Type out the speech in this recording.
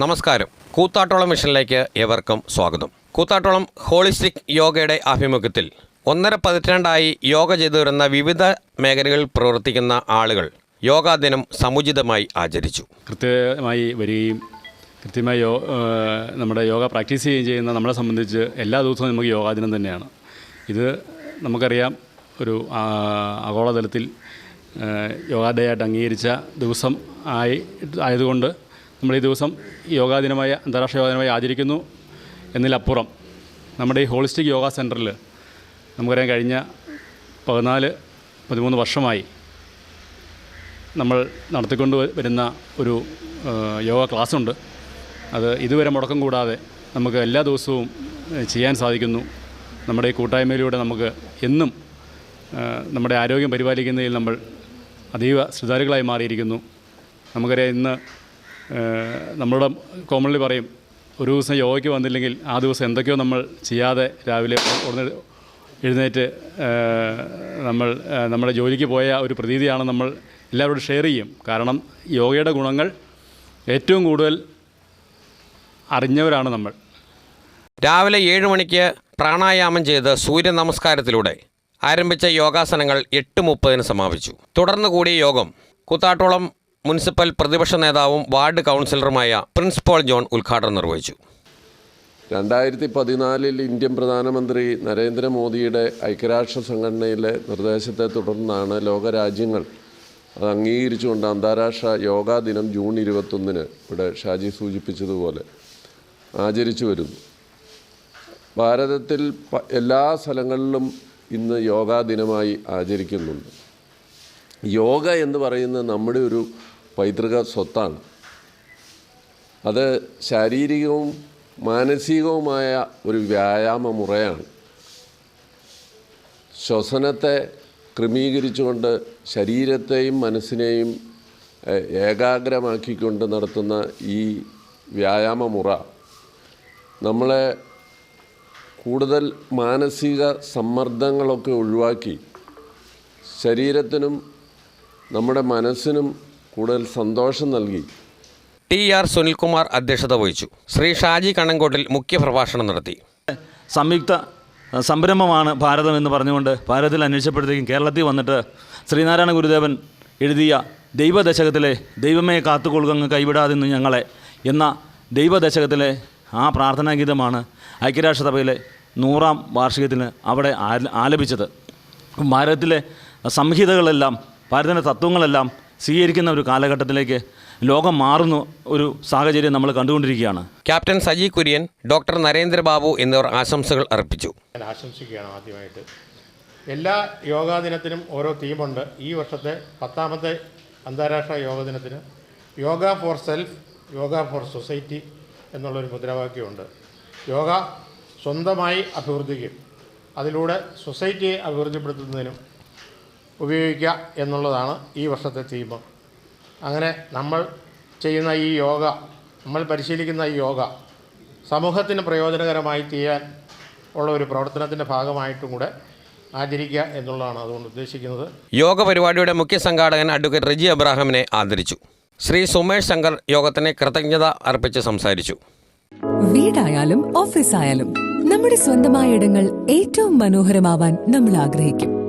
നമസ്കാരം. കൂത്താട്ടോളം മിഷനിലേക്ക് ഏവർക്കും സ്വാഗതം. കൂത്താട്ടോളം ഹോളിസ്റ്റിക് യോഗയുടെ ആഭിമുഖ്യത്തിൽ ഒന്നര പതിറ്റാണ്ടായി യോഗ ചെയ്തു വരുന്ന വിവിധ മേഖലകളിൽ പ്രവർത്തിക്കുന്ന ആളുകൾ യോഗാ ദിനം സമുചിതമായി ആചരിച്ചു. കൃത്യമായി വരികയും കൃത്യമായി യോ നമ്മുടെ യോഗ പ്രാക്ടീസ് ചെയ്യുകയും ചെയ്യുന്ന നമ്മളെ സംബന്ധിച്ച് എല്ലാ ദിവസവും നമുക്ക് യോഗാ ദിനം തന്നെയാണ്. ഇത് നമുക്കറിയാം ഒരു ആഗോളതലത്തിൽ യോഗാ ഡേ ആയിട്ട് അംഗീകരിച്ച ദിവസം ആയി ആയതുകൊണ്ട് നമ്മൾ ഈ ദിവസം യോഗാ ദിനമായി അന്താരാഷ്ട്ര യോഗാദിനമായി ആചരിക്കുന്നു എന്നതിലപ്പുറം നമ്മുടെ ഈ ഹോളിസ്റ്റിക് യോഗ സെന്ററിൽ നമുക്കറിയാം കഴിഞ്ഞ പതിനാല് പതിമൂന്ന് വർഷമായി നമ്മൾ നടത്തിക്കൊണ്ട് വരുന്ന ഒരു യോഗ ക്ലാസ്സുണ്ട്. അത് ഇതുവരെ മുടക്കം കൂടാതെ നമുക്ക് എല്ലാ ദിവസവും ചെയ്യാൻ സാധിക്കുന്നു. നമ്മുടെ ഈ കൂട്ടായ്മയിലൂടെ നമുക്ക് എന്നും നമ്മുടെ ആരോഗ്യം പരിപാലിക്കുന്നതിൽ നമ്മൾ അതീവ ശ്രദ്ധാലുക്കളായി മാറിയിരിക്കുന്നു. നമുക്കറിയാം ഇന്ന് നമ്മളുടെ കോമൺലി പറയും ഒരു ദിവസം യോഗയ്ക്ക് വന്നില്ലെങ്കിൽ ആ ദിവസം എന്തൊക്കെയോ നമ്മൾ ചെയ്യാതെ രാവിലെ ഉടനെ എഴുന്നേറ്റ് നമ്മൾ നമ്മുടെ ജോലിക്ക് പോയ ഒരു പ്രതീതിയാണ് നമ്മൾ എല്ലാവരോടും ഷെയർ ചെയ്യും. കാരണം യോഗയുടെ ഗുണങ്ങൾ ഏറ്റവും കൂടുതൽ അറിഞ്ഞവരാണ് നമ്മൾ. രാവിലെ ഏഴ് മണിക്ക് പ്രാണായാമം ചെയ്ത് സൂര്യ നമസ്കാരത്തിലൂടെ ആരംഭിച്ച യോഗാസനങ്ങൾ എട്ട് മുപ്പതിന് സമാപിച്ചു. തുടർന്ന് കൂടിയ യോഗം കൂത്താട്ടോളം മുനിസിപ്പൽ പ്രതിപക്ഷ നേതാവും വാർഡ് കൗൺസിലറുമായ പ്രിൻസ് പോൾ ജോൺ ഉദ്ഘാടനം നിർവഹിച്ചു. രണ്ടായിരത്തി പതിനാലിൽ ഇന്ത്യൻ പ്രധാനമന്ത്രി നരേന്ദ്രമോദിയുടെ ഐക്യരാഷ്ട്ര സംഘടനയിലെ നിർദ്ദേശത്തെ തുടർന്നാണ് ലോകരാജ്യങ്ങൾ അത് അംഗീകരിച്ചുകൊണ്ട് അന്താരാഷ്ട്ര യോഗാ ദിനം ജൂൺ ഇരുപത്തൊന്നിന് ഇവിടെ ഷാജി സൂചിപ്പിച്ചതുപോലെ ആചരിച്ചു വരുന്നു. ഭാരതത്തിൽ എല്ലാ സ്ഥലങ്ങളിലും ഇന്ന് യോഗാ ദിനമായി ആചരിക്കുന്നുണ്ട്. യോഗ എന്ന് പറയുന്നത് നമ്മുടെ ഒരു പൈതൃക സ്വത്താണ്. അത് ശാരീരികവും മാനസികവുമായ ഒരു വ്യായാമ മുറയാണ്. ശ്വസനത്തെ ക്രമീകരിച്ചുകൊണ്ട് ശരീരത്തെയും മനസ്സിനെയും ഏകാഗ്രമാക്കിക്കൊണ്ട് നടത്തുന്ന ഈ വ്യായാമ മുറ നമ്മളെ കൂടുതൽ മാനസിക സമ്മർദ്ദങ്ങളൊക്കെ ഒഴിവാക്കി ശരീരത്തിനും നമ്മുടെ മനസ്സിനും കൂടുതൽ സന്തോഷം നൽകി. ടി ആർ സുനിൽകുമാർ അധ്യക്ഷത വഹിച്ചു. ശ്രീ ഷാജി കണ്ണങ്കോട്ടിൽ മുഖ്യപ്രഭാഷണം നടത്തി. സംയുക്ത സംരംഭമാണ് ഭാരതം എന്ന് പറഞ്ഞുകൊണ്ട് ഭാരതത്തിൽ അന്വേഷിച്ചപ്പോഴത്തേക്കും കേരളത്തിൽ വന്നിട്ട് ശ്രീനാരായണ ഗുരുദേവൻ എഴുതിയ ദൈവദശകത്തിലെ ദൈവമേ കാത്തുകൊള്ളുകങ്ങ് കൈവിടാതെ നിന്ന് ഞങ്ങളെ എന്ന ദൈവദശകത്തിലെ ആ പ്രാർത്ഥനാഗീതമാണ് ഐക്യരാഷ്ട്രസഭയിലെ നൂറാം വാർഷികത്തിന് അവിടെ ആല- ആലപിച്ചത്. ഭാരതത്തിലെ സംഹിതകളെല്ലാം ഭാരതത്തിന്റെ തത്വങ്ങളെല്ലാം സ്വീകരിക്കുന്ന ഒരു കാലഘട്ടത്തിലേക്ക് ലോകം മാറുന്ന ഒരു സാഹചര്യം നമ്മൾ കണ്ടുകൊണ്ടിരിക്കുകയാണ്. ക്യാപ്റ്റൻ സജി കുര്യൻ ഡോക്ടർ നരേന്ദ്രബാബു എന്നിവർ ആശംസകൾ അർപ്പിച്ചു. ഞാൻ ആശംസിക്കുകയാണ് ആദ്യമായിട്ട്. എല്ലാ യോഗാ ദിനത്തിനും ഓരോ തീമുണ്ട്. ഈ വർഷത്തെ പത്താമത്തെ അന്താരാഷ്ട്ര യോഗ ദിനത്തിന് yoga for self yoga for society എന്നുള്ളൊരു മുദ്രാവാക്യമുണ്ട്. യോഗ സ്വന്തമായി അഭിവൃദ്ധിക്കും. അതിലൂടെ സൊസൈറ്റിയെ അഭിവൃദ്ധിപ്പെടുത്തുന്നതിനും ഉപയോഗിക്കുക എന്നുള്ളതാണ് ഈ വർഷത്തെ തീം അങ്ങനെ നമ്മൾ ചെയ്യുന്ന ഈ യോഗ നമ്മൾ പരിശീലിക്കുന്ന ഈ യോഗ സമൂഹത്തിന് പ്രയോജനകരമായി ചെയ്യാൻ ഉള്ള ഒരു പ്രവർത്തനത്തിന്റെ ഭാഗമായിട്ടും കൂടെ ആചരിക്കുക എന്നുള്ളതാണ് അതുകൊണ്ട് ഉദ്ദേശിക്കുന്നത്. യോഗ പരിപാടിയുടെ മുഖ്യ സംഘാടകൻ അഡ്വക്കേറ്റ് റെജി അബ്രാഹിമിനെ ആദരിച്ചു. ശ്രീ സുമേഷ് ശങ്കർ യോഗത്തിന് കൃതജ്ഞത അർപ്പിച്ച് സംസാരിച്ചു. വീടായാലും ഓഫീസായാലും നമ്മുടെ സ്വന്തമായ ഇടങ്ങൾ ഏറ്റവും മനോഹരമാവാൻ നമ്മൾ ആഗ്രഹിക്കും.